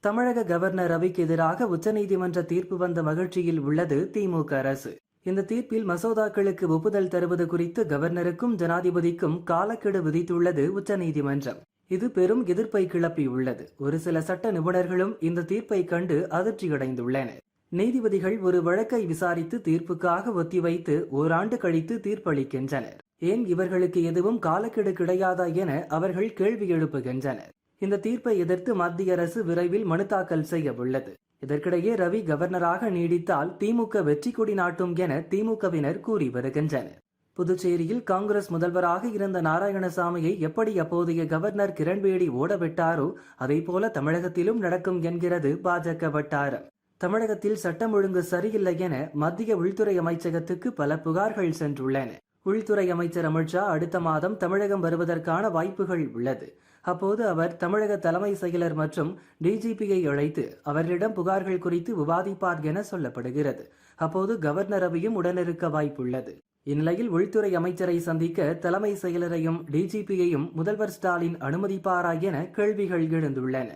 தமிழக கவர்னர் ரவிக்கு எதிராக உச்சநீதிமன்ற தீர்ப்பு வந்த மகிழ்ச்சியில் உள்ளது திமுக அரசு. இந்த தீர்ப்பில் மசோதாக்களுக்கு ஒப்புதல் தருவது குறித்து கவர்னருக்கும் ஜனாதிபதிக்கும் காலக்கெடு விதித்துள்ளது உச்சநீதிமன்றம். இது பெரும் எதிர்ப்பை கிளப்பியுள்ளது. ஒரு சில சட்ட நிபுணர்களும் இந்த தீர்ப்பை கண்டு அதிர்ச்சியடைந்துள்ளனர். நீதிபதிகள் ஒரு வழக்கை விசாரித்து தீர்ப்புக்காக ஒத்திவைத்து ஓராண்டு கழித்து தீர்ப்பளிக்கின்றனர். ஏன் இவர்களுக்கு எதுவும் காலக்கெடு கிடையாதா என அவர்கள் கேள்வி எழுப்புகின்றனர். இந்த தீர்ப்பை எதிர்த்து மத்திய அரசு விரைவில் மனு தாக்கல் செய்ய உள்ளது. இதற்கிடையே ரவி கவர்னராக நீடித்தால் திமுக வெற்றி கொடி நாட்டும் என திமுகவினர் கூறி வருகின்றனர். புதுச்சேரியில் காங்கிரஸ் முதல்வராக இருந்த நாராயணசாமியை எப்படி அப்போதைய கவர்னர் கிரண்பேடி ஓடவிட்டாரோ அதேபோல தமிழகத்திலும் நடக்கும் என்கிறது பாஜக வட்டாரம். தமிழகத்தில் சட்டம் ஒழுங்கு சரியில்லை என மத்திய உள்துறை அமைச்சகத்துக்கு பல புகார்கள் சென்றுள்ளன. உள்துறை அமைச்சர் அமித்ஷா அடுத்த மாதம் தமிழகம் வருவதற்கான வாய்ப்புகள் உள்ளது. அப்போது அவர் தமிழக தலைமை செயலர் மற்றும் டிஜிபியை அழைத்து அவர்களிடம் புகார்கள் குறித்து விவாதிப்பார் என சொல்லப்படுகிறது. அப்போது கவர்னர் அவையும் உடனிருக்க வாய்ப்புள்ளது. இந்நிலையில் உள்துறை அமைச்சரை சந்திக்க தலைமை செயலரையும் டிஜிபியையும் முதல்வர் ஸ்டாலின் அனுமதிப்பாரா என கேள்விகள் எழுந்துள்ளன.